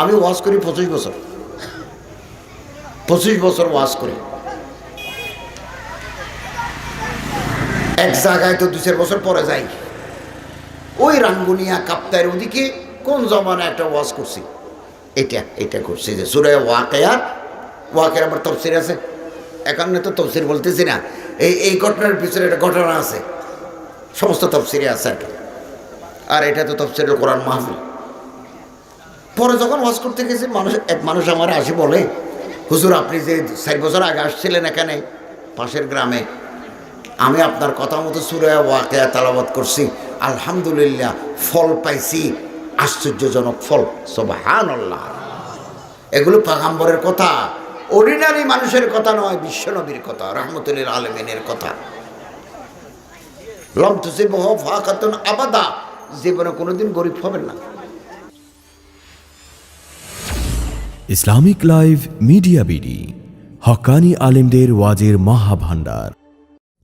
আমি ওয়াজ করি পঁচিশ বছর। পঁচিশ বছর ওয়াজ করি। এক জায়গায় তো দু চার বছর পরে যাই। ওই রাঙ্গুনিয়া কাপ্তায়ের ওদিকে কোন জমানা একটা ওয়াজ করছি। এটা এটা করছি যে সুরে ওয়াকেয়ার ওয়াকের আমার তফসির আছে। এখানে তো তফসির বলতেছি না। এই এই ঘটনার পিছনে একটা ঘটনা আছে। সমস্ত তফসিরে আছে আর এটা তো তফসিরের কোরআন মাহফিল। পরে যখন ওয়াজ করতে গেছি, মানুষ এক মানুষ আমার আসি বলে, হুজুর, আপনি যে চার বছর আগে আসছিলেন এখানে, পাশের গ্রামে, আমি আপনার কথা মতো সুরে ওয়াকেয়া তালাবাদ করছি। আলহামদুলিল্লাহ, ফল পাইছি, আশ্চর্যজনক ফল। সোবাহান এগুলো পাগাম্বরের কথা, অর্ডিনারি মানুষের কথা নয়, বিশ্বনবীর কথা, রহমতুল্লিল আলমিনের কথা। লম তুসিব ফাকাতুন আবাদা। জীবনে কোনোদিন গরিব হবেন না। ইসলামিক লাইভ মিডিয়া বিডি, হকানি আলেমদের ওয়াজের মহাভান্ডার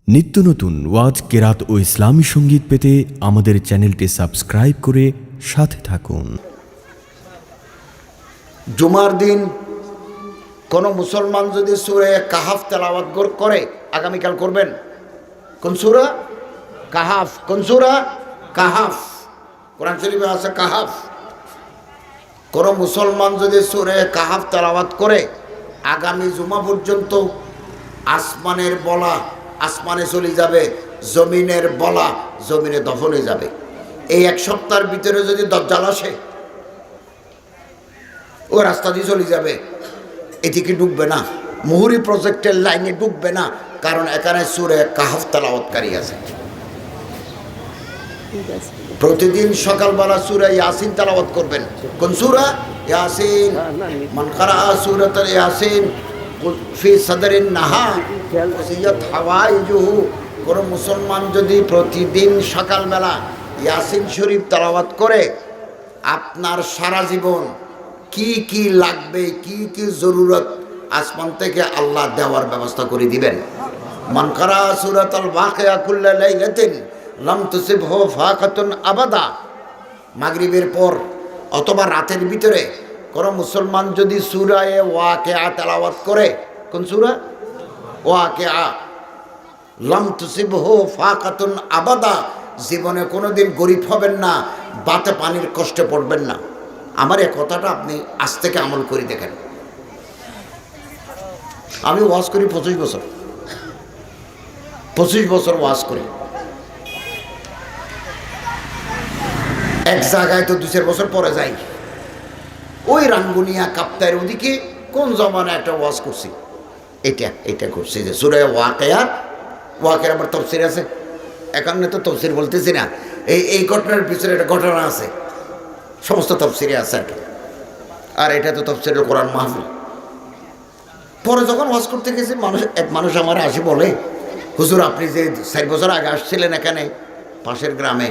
নিত্য নতুন ওয়াজ, কেরাত ও ইসলামী সংগীত পেতে আমাদের চ্যানেলটি সাবস্ক্রাইব করে সাথে থাকুন। জুমার দিন কোনো মুসলমান যদি সুরে কাহাফ তেলাওয়াত করে, আগামীকাল করবেন? কোন সুরা? কাহাফ। কোন সুরা? কাহাফ। কোরআন শরীফে আছে কাহাফ। কোনো মুসলমান যদি সুরে কাহাফ তেলাওয়াত করে, আগামী জুমা পর্যন্ত আসমানের বলা আসমানে চলে যাবে, জমিনের বলা জমিনে দফন হয়ে যাবে। এই এক সপ্তাহের ভিতরে যদি দজ্জাল আসে, ও রাস্তা দিয়ে চলে যাবে, এদিকে ডুববে না, মুহুরি প্রজেক্টের লাইনে ডুববে না, কারণ এখানে সুরে কাহাফ তালাওয়াতকারী আছে। প্রতিদিন সকালবেলা সুরা ইয়াসিন তালাওয়াত করবেন। কোন সুরা? ইয়াসিন। মান কারা সুরাতাল ইয়াসিন ফি সাদরিন নাহা ওসিয়াত হাওয়াইজুহু। কোন মুসলমান যদি প্রতিদিন সকালবেলা ইয়াসিন শরীফ তালাওয়াত করে আপনার সারা জীবন কি কি লাগবে কি কি জরুরত আসমান থেকে আল্লাহ দেওয়ার ব্যবস্থা করে দিবেন। মান কারা সুরাতাল ওয়াকিয়া কুল্লা লাইলাতিন লাম তুসিবহু ফাকাতুন আবাদা। মাগরিবের পর অথবা রাতের ভিতরে কোনো মুসলমান যদি সুরায়ে ওয়াকে আ তেলাওয়াত করে, কোন সুরা? ওয়াকে আ লম লাম তুসিবহু ফাকাতুন আবাদা। জীবনে কোনোদিন গরিব হবেন না, বাতে পানির কষ্টে পড়বেন না। আমার এ কথাটা আপনি আজ থেকে আমল করে দেখেন। আমি ওয়াজ করি পঁচিশ বছর। পঁচিশ বছর ওয়াজ করি। এক জায়গায় তো দু চার বছর পরে যাই। ওই রাঙ্গুনিয়া কাপ্তায়ের ওদিকে কোন জমানা একটা ওয়াজ করছি? এটা এটা করছি যে সুরে ওয়াকেয়ার ওয়াকের আবার তফসির আছে। এখানে তো তফসির বলতেছি না। এই এই ঘটনার পিছনে একটা ঘটনা আছে। সমস্ত তফসিরে আছে আর আর এটা তো তফসিরের কোরআন মাহফিল। পরে যখন ওয়াজ করতে গেছি, মানুষ, এক মানুষ আমার আসি বলে, হুজুর, আপনি যে চার বছর আগে আসছিলেন এখানে, পাশের গ্রামে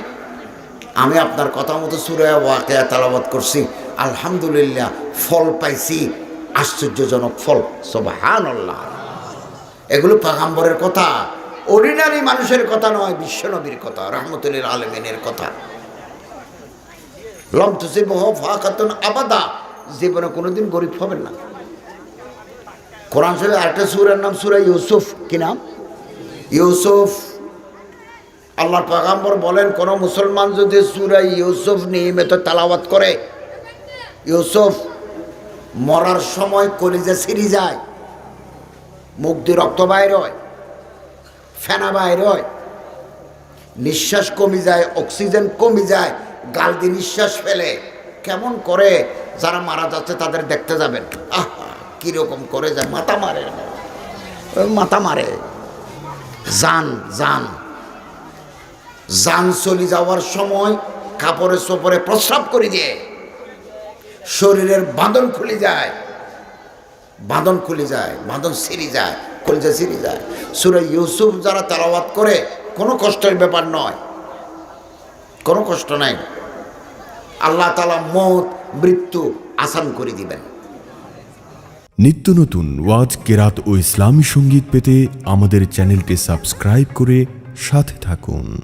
আমি আপনার কথা মতো সুরে ওয়াকেয়া তালাবাদ করছি। আলহামদুলিল্লাহ, ফল পাইছি, আশ্চর্যজনক ফল। সোবাহান এগুলো পাগাম্বরের কথা অর্ডিনারি মানুষের কথা নয় বিশ্বনবীর কথা, রহমতুল্লিল আলমিনের কথা। লম তুসিব ফাকাতুন আবাদা। জীবনে কোনোদিন গরিব হবেন না। কোরআন শরীফ আরেকটা সুরের নাম সুরা ইউসুফ। কি নাম? ইউসুফ। আল্লাহর পাগাম্বর বলেন, কোন মুসলমান যদি সুরা ইউসুফ নিয়মিত তালাওয়াত করে, ইউসুফ মরার সময় কলিজে ছিঁড়ি যায়, মুখ দিয়ে রক্ত বাইর হয়, ফেনা বাইর হয়, নিঃশ্বাস কমে যায়, অক্সিজেন কমে যায়, গাল দিয়ে নিঃশ্বাস ফেলে। কেমন করে যারা মারা যাচ্ছে তাদের দেখতে যাবেন। আহ, কীরকম করে যায়, মাথা মারে। মাথা মারে। জান জান জান চলে যাওয়ার সময় কাপড়ে সোপরে প্রস্রাব করে দিয়ে। শরীরের বাঁধন খুলে যায়। বাঁধন খুলে যায়, বাঁধন ছিঁড়ে যায়, কলিজা ছিঁড়ে যায়। সুরে ইউসুফ যারা তালাবাত করে, কোনো কষ্টের ব্যাপার নয়। কোনো কষ্ট নাই। আল্লাহ তালা মত, মৃত্যু আসান করে দিবেন। নিত্য নতুন ওয়াজ, কেরাত ও ইসলামী সংগীত পেতে আমাদের চ্যানেলটি সাবস্ক্রাইব করে সাথে থাকুন।